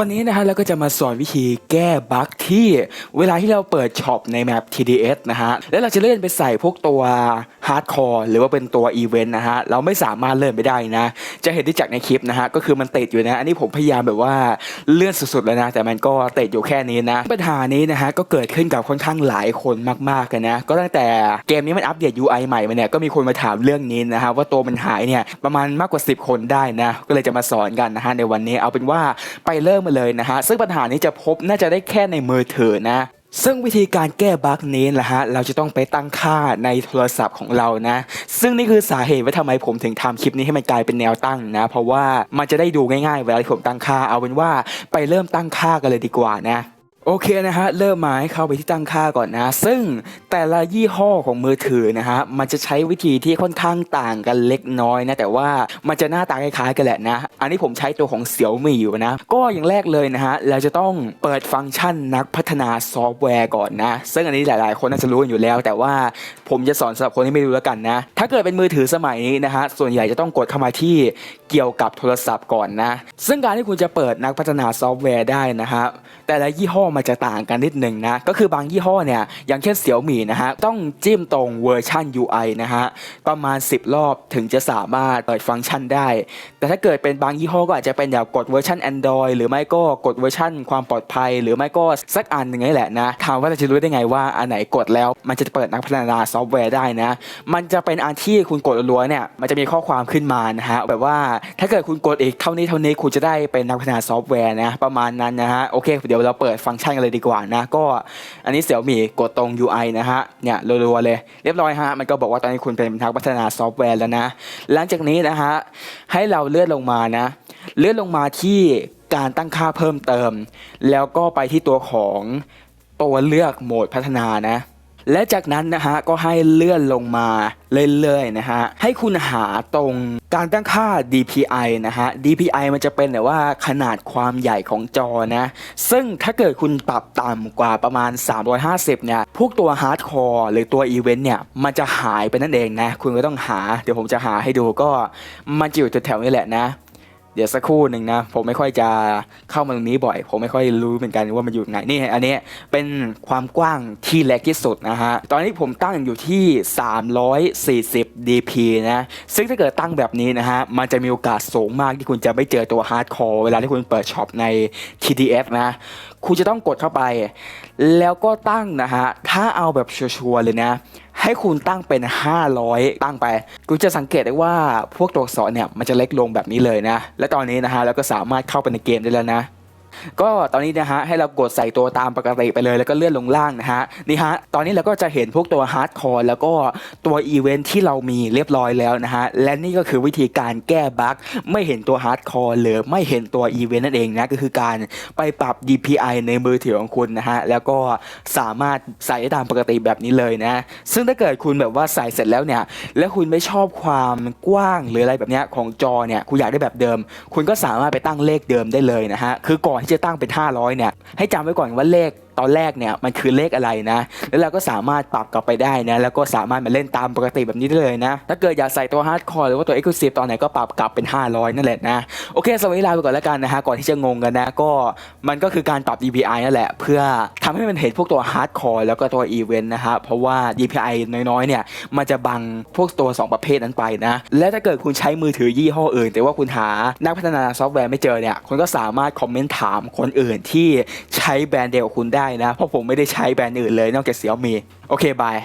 วันนี้นะฮะเราก็จะมาสอนวิธีแก้บั๊กที่เวลาที่เราเปิดช็อปในแมป TDS นะฮะแล้วเราจะเลื่อนไปใส่พวกตัว ฮาร์ดคอร์หรือว่าเป็นตัวอีเวนต์นะฮะเราไม่สามารถเลื่อนไปได้นะ จะเห็นได้จากในคลิปนะฮะก็คือมันติดอยู่นะ อันนี้ผมพยายามแบบว่าเลื่อนสุดๆแล้วนะ แต่มันก็ติดอยู่แค่นี้นะ ปัญหานี้นะฮะก็เกิดขึ้นกับค่อนข้างหลายคนมากๆกันนะ ก็ตั้งแต่เกมนี้มันอัปเดต UI ใหม่มาเนี่ยก็มีคนมาถามเรื่องนี้นะฮะว่าตัวมันหายเนี่ยประมาณมากกว่า 10 คนได้นะ ก็เลยจะมาสอนกันนะฮะในวันนี้เอาเป็นว่าไปเริ่มมาเลยนะฮะซึ่งปัญหานี้จะพบน่าจะได้แค่ในมือถือนะ ซึ่งวิธีการแก้บั๊กนี้นะฮะ เราจะต้องไปตั้งค่าในโทรศัพท์ของเรานะ ซึ่งนี่คือสาเหตุว่าทำไมผมถึงทำคลิปนี้ให้มันกลายเป็นแนวตั้งนะ เพราะว่ามันจะได้ดูง่ายๆ เวลาที่ผมตั้งค่า เอาเป็นว่าไปเริ่มตั้งค่ากันเลยดีกว่านะ โอเคนะฮะเริ่มมาให้เข้าไปที่ตั้งค่าก่อนนะ ซึ่งแต่ละยี่ห้อของมือถือนะฮะมันจะใช้วิธีที่ค่อนข้างต่างกันเล็กน้อยนะแต่ว่ามันจะหน้าตาคล้ายๆกันแหละนะ อันนี้ผมใช้ตัวของเสี่ยวมี่อยู่นะ ก็อย่างแรกเลยนะฮะเราจะต้องเปิดฟังก์ชันนักพัฒนาซอฟต์แวร์ก่อนนะ ซึ่งอันนี้หลายๆ คนน่าจะรู้กันอยู่แล้ว แต่ว่าผมจะสอนสำหรับคนที่ไม่รู้แล้วกันนะ ถ้าเกิดเป็นมือถือสมัยนี้นะฮะส่วนใหญ่จะต้องกดเข้ามาที่เกี่ยวกับโทรศัพท์ก่อนนะ ซึ่งการที่คุณจะเปิดนักพัฒนาซอฟต์แวร์ได้นะฮะแต่ละยี่ห้อมันจะต่างกันนิดหนึ่งนะ ก็คือบางยี่ห้อเนี่ยอย่างเช่นเสี่ยวมี่นะฮะ ต้องจิ้มตรงเวอร์ชัน UI นะฮะ ประมาณ 10 รอบถึงจะสามารถเปิดฟังก์ชันได้ แต่ถ้าเกิดเป็นบางยี่ห้อก็อาจจะเป็นแบบกดเวอร์ชัน Android หรือไม่ก็กดเวอร์ชันความปลอดภัย หรือไม่ก็สักอันหนึ่งนี่แหละนะถามว่าเราจะรู้ได้ไงว่าอันไหนกดแล้ว มันจะเปิดนักพัฒนาซอฟต์แวร์ได้นะ มันจะเป็นอันที่คุณกดรัวๆเนี่ยมันจะมีข้อความขึ้นมานะฮะแบบว่าถ้าเกิดคุณกดอีกเท่านี้เท่านี้คุณจะได้เป็นนักพัฒนาซอฟต์แวร์นะประมาณนั้นนะฮะโอเคเดี๋ยวเราเปิดฟังก์ชันกันเลยดีกว่านะ ก็อันนี้เสี่ยวมี่กดตรง UI นะฮะเนี่ยรัวๆเลยเรียบร้อยฮะมันก็บอกว่าตอนนี้คุณเป็นนักพัฒนาซอฟต์แวร์แล้วนะ หลังจากนี้นะฮะให้เราเลื่อนลงมานะ เลื่อนลงมาที่การตั้งค่าเพิ่มเติม แล้วก็ไปที่ตัวของตัวเลือกโหมดพัฒนานะ และจากนั้นนะฮะก็ให้เลื่อนลงมาเรื่อยๆนะฮะให้คุณหาตรงการตั้งค่า DPI นะฮะ DPI มันจะเป็นแบบว่าขนาดความใหญ่ของจอนะ ซึ่งถ้าเกิดคุณปรับต่ำกว่าประมาณ 350 เนี่ย พวกตัวฮาร์ดคอร์หรือตัวอีเวนต์เนี่ย มันจะหายไปนั่นเองนะ คุณก็ต้องหา เดี๋ยวผมจะหาให้ดูก็มันจะอยู่แถวๆนี้แหละนะ เดี๋ยวสักครู่หนึ่งนะ ผมไม่ค่อยจะเข้ามาตรงนี้บ่อย ผมไม่ค่อยรู้เหมือนกันว่ามันอยู่ไหนนี่อันนี้เป็นความกว้างที่เล็กที่สุดนะฮะตอนนี้ผมตั้งอยู่ที่ 340 dp นะ ซึ่งถ้าเกิดตั้งแบบนี้นะฮะ มันจะมีโอกาสสูงมากที่คุณจะไม่เจอตัวฮาร์ดคอร์เวลาที่คุณเปิดช็อปใน TDF นะ คุณจะต้องกดเข้าไป แล้วก็ตั้งนะฮะ ถ้าเอาแบบชัวร์เลยนะ ให้คุณตั้งเป็น 500 ตั้งไป คุณจะสังเกตได้ว่าพวกตัวอักษรเนี่ยมันจะเล็กลงแบบนี้เลยนะ และตอนนี้นะฮะเราก็สามารถเข้าไปในเกมได้แล้วนะ ก็ตอนนี้นะฮะให้เรากดใส่ตัวตามปกติไปเลยแล้วก็เลื่อนลงล่างนะฮะนี่ฮะตอนนี้เราก็จะเห็นพวกตัวฮาร์ดคอร์แล้วก็ตัวอีเวนท์ที่เรามีเรียบร้อยแล้วนะฮะและนี่ก็คือวิธีการแก้บั๊กไม่เห็นตัวฮาร์ดคอร์หรือไม่เห็นตัวอีเวนต์นั่นเองนะก็คือการไปปรับ DPI ในมือถือของคุณนะฮะแล้วก็สามารถใส่ได้ตามปกติแบบนี้เลยนะ ซึ่งถ้าเกิดคุณแบบว่าใส่เสร็จแล้วเนี่ย แล้วคุณไม่ชอบความกว้างหรืออะไรแบบนี้ของจอเนี่ยคุณอยากได้แบบเดิม คุณก็สามารถไปตั้งเลขเดิมได้เลยนะฮะคือก่อนที่จะตั้งเป็น 500เนี่ยให้จำไว้ก่อนว่าเลข ตอนแรกเนี่ยมันคือเลขอะไรนะ แล้วเราก็สามารถปรับกลับไปได้นะแล้วก็สามารถมาเล่นตามปกติแบบนี้ได้เลยนะ ถ้าเกิดอยากใส่ตัวฮาร์ดคอร์หรือว่าตัวเอ็กซ์คลูซีฟตอนไหนก็ปรับกลับเป็น 500 นั่นแหละนะ โอเคสวัสดีลาไปก่อนแล้วกันนะฮะก่อนที่จะงงกันนะก็มันก็คือการปรับ DPI นั่นแหละ เพื่อทำให้มันเห็นพวกตัวฮาร์ดคอร์แล้วก็ตัวอีเวนต์นะฮะเพราะว่า DPI น้อยๆเนี่ยมันจะบังพวกตัว 2 ประเภทนั้นไปนะและถ้าเกิดคุณใช้มือถือยี่ห้ออื่น แต่ว่าคุณหานักพัฒนาซอฟต์แวร์ไม่เจอเนี่ยคุณก็สามารถคอมเมนต์ถามคนอื่นที่ใช้แบรนด์เดียวกับคุณได้นะ เพราะผมไม่ได้ใช้แบรนด์อื่นเลยนอกจากเสี่ยวมีโอเคบาย